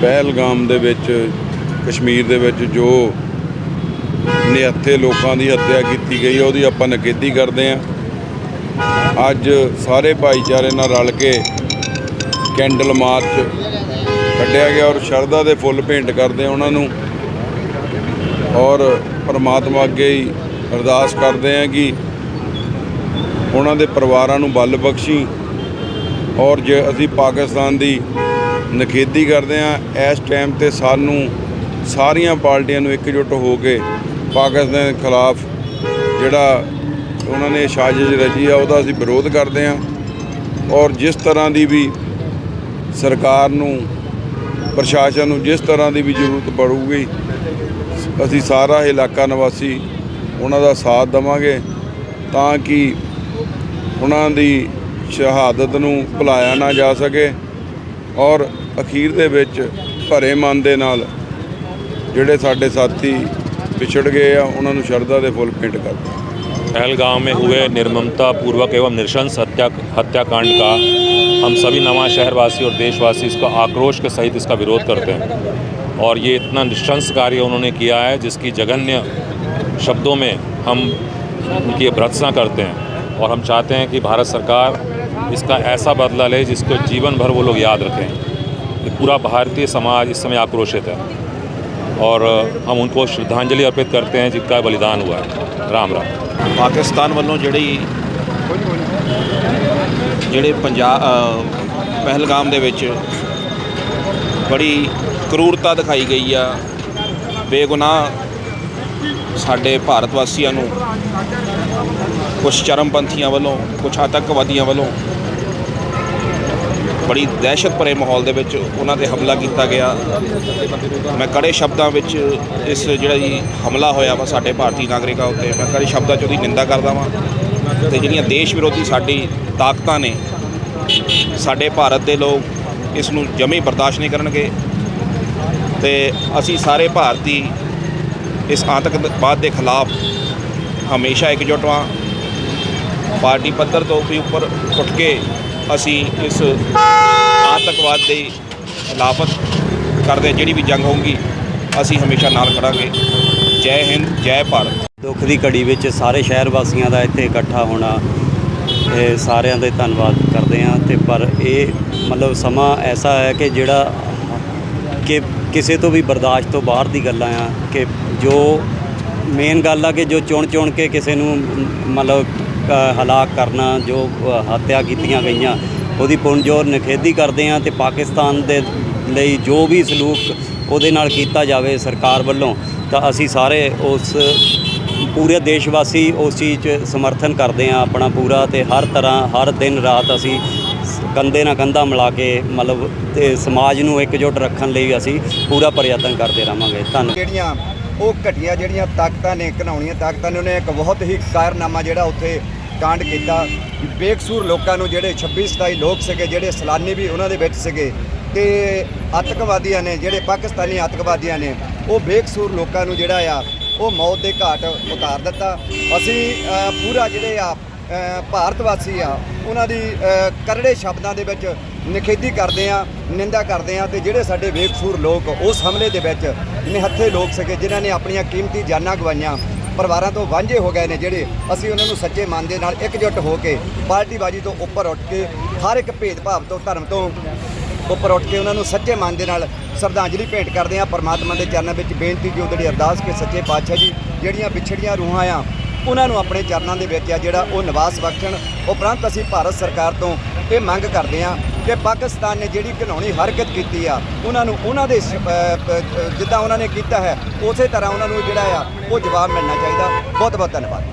ਪਹਿਲਗਾਮ ਦੇ ਵਿੱਚ, ਕਸ਼ਮੀਰ ਦੇ ਵਿੱਚ ਜੋ ਨਿਹੱਥੇ ਲੋਕਾਂ ਦੀ ਹੱਤਿਆ ਕੀਤੀ ਗਈ ਹੈ ਉਹਦੀ ਆਪਾਂ ਨਿਖੇਧੀ ਕਰਦੇ ਹਾਂ। ਅੱਜ ਸਾਰੇ ਭਾਈਚਾਰੇ ਨਾਲ ਰਲ ਕੇ ਕੈਂਡਲ ਮਾਰਚ ਕੱਢਿਆ ਗਿਆ ਔਰ ਸ਼ਰਧਾ ਦੇ ਫੁੱਲ ਭੇਂਟ ਕਰਦੇ ਹਾਂ ਉਹਨਾਂ ਨੂੰ। ਔਰ ਪਰਮਾਤਮਾ ਅੱਗੇ ਹੀ ਅਰਦਾਸ ਕਰਦੇ ਹਾਂ ਕਿ ਉਹਨਾਂ ਦੇ ਪਰਿਵਾਰਾਂ ਨੂੰ ਬਲ ਬਖਸ਼ੀ। ਔਰ ਜੇ ਅਸੀਂ ਪਾਕਿਸਤਾਨ ਦੀ ਨਖੇਦੀ ਕਰਦੇ ਹਾਂ। ਇਸ ਟਾਈਮ ਤੇ ਸਾਨੂੰ ਸਾਰੀਆਂ ਪਾਰਟੀਆਂ ਨੂੰ ਇਕਜੁੱਟ ਹੋ ਕੇ ਪਾਕਿਸਤਾਨ ਦੇ ਖਿਲਾਫ ਜਿਹੜਾ ਉਹਨਾਂ ਨੇ ਸਾਜ਼ਿਸ਼ ਰਚੀ ਆ, ਉਹਦਾ ਅਸੀਂ ਵਿਰੋਧ ਕਰਦੇ ਹਾਂ। ਔਰ ਜਿਸ ਤਰ੍ਹਾਂ ਦੀ ਵੀ ਸਰਕਾਰ ਨੂੰ, ਪ੍ਰਸ਼ਾਸਨ ਨੂੰ ਜਿਸ ਤਰ੍ਹਾਂ ਦੀ ਵੀ ਜ਼ਰੂਰਤ ਪੜੂਗੀ, ਅਸੀਂ ਸਾਰਾ ਇਲਾਕਾ ਨਿਵਾਸੀ ਉਹਨਾਂ ਦਾ ਸਾਥ ਦੇਵਾਂਗੇ ਤਾਂ ਕਿ ਉਹਨਾਂ ਦੀ ਸ਼ਹਾਦਤ ਨੂੰ ਭੁਲਾਇਆ ਨਾ ਜਾ ਸਕੇ। ਔਰ ਅਖੀਰ ਦੇ ਵਿੱਚ ਭਰੇ ਮਨ ਦੇ ਨਾਲ ਜਿਹੜੇ ਸਾਡੇ ਸਾਥੀ ਵਿਛੜ ਗਏ ਆ ਉਹਨਾਂ ਨੂੰ ਸ਼ਰਧਾ ਦੇ ਫੁੱਲ ਭੇਂਟ ਕਰਦੇ ਹਾਂ। पहलगांव में हुए निर्ममता पूर्वक एवं नृशंस हत्या हत्याकांड का हम सभी नवा शहरवासी और देशवासी इसका आक्रोश के सहित इसका विरोध करते हैं और ये इतना नृशंस कार्य उन्होंने किया है जिसकी जघन्य शब्दों में हम उनकी भर्त्सना करते हैं और हम चाहते हैं कि भारत सरकार इसका ऐसा बदला ले जिसको जीवन भर वो लोग याद रखें ये पूरा भारतीय समाज इस समय आक्रोशित है और हम उनको श्रद्धांजलि अर्पित करते हैं जिनका बलिदान हुआ है राम राम ਪਾਕਿਸਤਾਨ ਵੱਲੋਂ ਜਿਹੜੀ ਜਿਹੜੇ ਪੰਜਾਬ ਪਹਿਲਗਾਮ ਦੇ ਵਿੱਚ ਬੜੀ ਕਰੂਰਤਾ ਦਿਖਾਈ ਗਈ ਆ ਬੇਗੁਨਾਹ ਸਾਡੇ ਭਾਰਤ ਵਾਸੀਆਂ ਨੂੰ ਕੁਝ ਚਰਮਪੰਥੀਆਂ ਵੱਲੋਂ ਕੁਝ ਆਤੰਕਵਾਦੀਆਂ ਵੱਲੋਂ ਬੜੀ ਦਹਿਸ਼ਤ ਭਰੇ ਮਾਹੌਲ ਦੇ ਵਿੱਚ ਉਹਨਾਂ ਤੇ ਹਮਲਾ ਕੀਤਾ ਗਿਆ। ਮੈਂ ਕੜੇ ਸ਼ਬਦਾਂ ਵਿੱਚ ਇਸ ਜਿਹੜਾ ਜੀ ਹਮਲਾ ਹੋਇਆ ਵਾ ਸਾਡੇ ਭਾਰਤੀ ਨਾਗਰਿਕਾਂ ਉੱਤੇ, ਮੈਂ ਕੜੇ ਸ਼ਬਦਾਂ 'ਚ ਉਹਦੀ ਨਿੰਦਾ ਕਰਦਾ ਵਾਂ। ਤੇ ਜਿਹੜੀਆਂ ਦੇਸ਼ ਵਿਰੋਧੀ ਸਾਡੀ ਤਾਕਤਾਂ ਨੇ, ਸਾਡੇ ਭਾਰਤ ਦੇ ਲੋਕ ਇਸ ਨੂੰ ਜਮੀ ਬਰਦਾਸ਼ਤ ਨਹੀਂ ਕਰਨਗੇ। ਤੇ ਅਸੀਂ ਸਾਰੇ ਭਾਰਤੀ ਇਸ ਆਤੰਕਵਾਦ ਦੇ ਖਿਲਾਫ ਹਮੇਸ਼ਾ ਇਕਜੁੱਟ ਵਾਂ ਪਾਰਟੀ ਪੱਧਰ ਤੋਂ ਵੀ ਉੱਪਰ ਉੱਠ ਕੇ ਅਸੀਂ ਇਸ ਆਤੰਕਵਾਦ ਦੇ ਖਿਲਾਫਤ ਕਰਦੇ ਜਿਹੜੀ ਵੀ ਜੰਗ ਹੋਊਗੀ, ਅਸੀਂ ਹਮੇਸ਼ਾ ਨਾਲ ਖੜਾਂਗੇ। ਜੈ ਹਿੰਦ, ਜੈ ਭਾਰਤ। ਦੁੱਖ ਦੀ ਘੜੀ ਵਿੱਚ ਸਾਰੇ ਸ਼ਹਿਰ ਵਾਸੀਆਂ ਦਾ ਇੱਥੇ ਇਕੱਠਾ ਹੋਣਾ, ਇਹ ਸਾਰਿਆਂ ਦਾ ਧੰਨਵਾਦ ਕਰਦੇ ਹਾਂ। ਤੇ ਪਰ ਇਹ ਮਤਲਬ ਸਮਾਂ ਐਸਾ ਹੈ ਕਿ ਜਿਹੜਾ ਕਿ ਕਿਸੇ ਤੋਂ ਵੀ ਬਰਦਾਸ਼ਤ ਤੋਂ ਬਾਹਰ ਦੀ ਗੱਲਾਂ ਆ ਕਿ ਜੋ ਮੇਨ ਗੱਲ ਆ ਕਿ ਜੋ ਚੁਣ ਚੁਣ ਕੇ ਕਿਸੇ ਨੂੰ ਮਤਲਬ ਹਲਾਕ ਕਰਨਾ, ਜੋ ਹੱਤਿਆ ਕੀਤੀਆਂ ਗਈਆਂ, ਉਹਦੀ ਪੁਣਜੋਰ ਨਿਖੇਧੀ ਕਰਦੇ ਆ ਤੇ ਪਾਕਿਸਤਾਨ ਦੇ ਲਈ ਜੋ ਵੀ ਸਲੂਕ ਉਹਦੇ ਨਾਲ ਕੀਤਾ ਜਾਵੇ ਸਰਕਾਰ ਵੱਲੋਂ, ਤਾਂ ਅਸੀਂ ਸਾਰੇ ਉਸ ਪੂਰੇ ਦੇਸ਼ ਵਾਸੀ ਉਸ ਚੀਜ਼ 'ਚ ਸਮਰਥਨ ਕਰਦੇ ਆ ਆਪਣਾ ਪੂਰਾ ਤੇ ਹਰ ਤਰ੍ਹਾਂ, ਹਰ ਦਿਨ ਰਾਤ ਅਸੀਂ ਸ- ਕੰਧੇ ਨਾਲ ਕੰਧਾ ਮਿਲਾ ਕੇ ਮਤਲਬ ਤੇ ਸਮਾਜ ਨੂੰ ਇਕਜੁੱਟ ਰੱਖਣ ਲਈ ਅਸੀਂ ਪੂਰਾ ਪ੍ਰਯਤਨ ਕਰਦੇ ਰਹਾਂਗੇ। ਧੰਨਵਾਦ। ਜਿਹੜੀਆਂ ਉਹ ਘਟੀਆਂ ਜਿਹੜੀਆਂ ਤਾਕਤਾਂ ਨੇ ਘਨਾਉਣੀਆਂ ਤਾਕਤਾਂ ਨੇ, ਉਹਨੇ ਇੱਕ ਬਹੁਤ ਹੀ ਕਾਰਨਾਮਾ ਜਿਹੜਾ ਉੱਥੇ ਕਾਂਡ ਕੀਤਾ। ਬੇਕਸੂਰ ਲੋਕਾਂ ਨੂੰ ਜਿਹੜੇ 26 27 ਲੋਕ ਸੀਗੇ, ਜਿਹੜੇ ਸਲਾਨੀ ਵੀ ਉਹਨਾਂ ਦੇ ਵਿੱਚ ਸੀਗੇ ਤੇ ਆਤੰਕਵਾਦੀਆਂ ਨੇ, ਜਿਹੜੇ ਪਾਕਿਸਤਾਨੀ ਆਤੰਕਵਾਦੀਆਂ ਨੇ, ਉਹ ਬੇਕਸੂਰ ਲੋਕਾਂ ਨੂੰ ਜਿਹੜਾ ਆ, ਉਹ ਮੌਤ ਦੇ ਘਾਟ ਉਤਾਰ ਦਿੱਤਾ। ਅਸੀਂ ਪੂਰਾ ਜਿਹੜੇ ਆ ਭਾਰਤ ਵਾਸੀ ਆ, ਉਹਨਾਂ ਦੀ ਕਰੜੇ ਸ਼ਬਦਾਂ ਦੇ ਵਿੱਚ ਨਿਖੇਧੀ ਕਰਦੇ ਆ, ਨਿੰਦਾ ਕਰਦੇ ਆ ਤੇ ਜਿਹੜੇ ਸਾਡੇ ਬੇਕਸੂਰ ਲੋਕ ਉਸ ਹਮਲੇ ਦੇ ਵਿੱਚ ਨਿਹੱਥੇ ਲੋਕ ਸੀਗੇ, ਜਿਨ੍ਹਾਂ ਨੇ ਆਪਣੀਆਂ ਕੀਮਤੀ ਜਾਨਾਂ ਗਵਾਈਆਂ, ਪਰਿਵਾਰਾਂ ਤੋਂ ਵਾਂਝੇ ਹੋ ਗਏ ਨੇ ਜਿਹੜੇ ਅਸੀਂ ਉਹਨਾਂ ਨੂੰ ਸੱਚੇ ਮਨ ਦੇ ਨਾਲ ਇਕਜੁੱਟ ਹੋ ਕੇ ਪਾਰਟੀਬਾਜ਼ੀ ਤੋਂ ਉੱਪਰ ਉੱਠ ਕੇ, ਹਰ ਇੱਕ ਭੇਦਭਾਵ ਤੋਂ, ਧਰਮ ਤੋਂ ਉੱਪਰ ਉੱਠ ਕੇ ਉਹਨਾਂ ਨੂੰ ਸੱਚੇ ਮਨ ਦੇ ਨਾਲ ਸ਼ਰਧਾਂਜਲੀ ਭੇਂਟ ਕਰਦੇ ਆ, ਪਰਮਾਤਮਾ ਦੇ ਚਰਨਾਂ ਵਿੱਚ ਬੇਨਤੀ ਜੋ ਜਿਹੜੀ ਅਰਦਾਸ ਕੇ ਸੱਚੇ ਪਾਤਸ਼ਾਹ ਜੀ, ਜਿਹੜੀਆਂ ਵਿਛੜੀਆਂ ਰੂਹਾਂ ਆ ਉਹਨਾਂ ਨੂੰ ਆਪਣੇ ਚਰਨਾਂ ਦੇ ਵਿੱਚ ਆ ਜਿਹੜਾ ਉਹ ਨਿਵਾਸ ਬਖਸ਼ਣ। ਉਪਰੰਤ ਅਸੀਂ ਭਾਰਤ ਸਰਕਾਰ ਤੋਂ ਇਹ ਮੰਗ ਕਰਦੇ ਹਾਂ ਕਿ ਪਾਕਿਸਤਾਨ ਨੇ ਜਿਹੜੀ ਘਿਨਾਉਣੀ ਹਰਕਤ ਕੀਤੀ ਆ, ਉਹਨਾਂ ਨੂੰ ਉਹਨਾਂ ਦੇ ਜਿੱਦਾਂ ਉਹਨਾਂ ਨੇ ਕੀਤਾ ਹੈ, ਉਸੇ ਤਰ੍ਹਾਂ ਉਹਨਾਂ ਨੂੰ ਜਿਹੜਾ ਆ, ਉਹ ਜਵਾਬ ਮਿਲਣਾ ਚਾਹੀਦਾ। ਬਹੁਤ ਬਹੁਤ ਧੰਨਵਾਦ।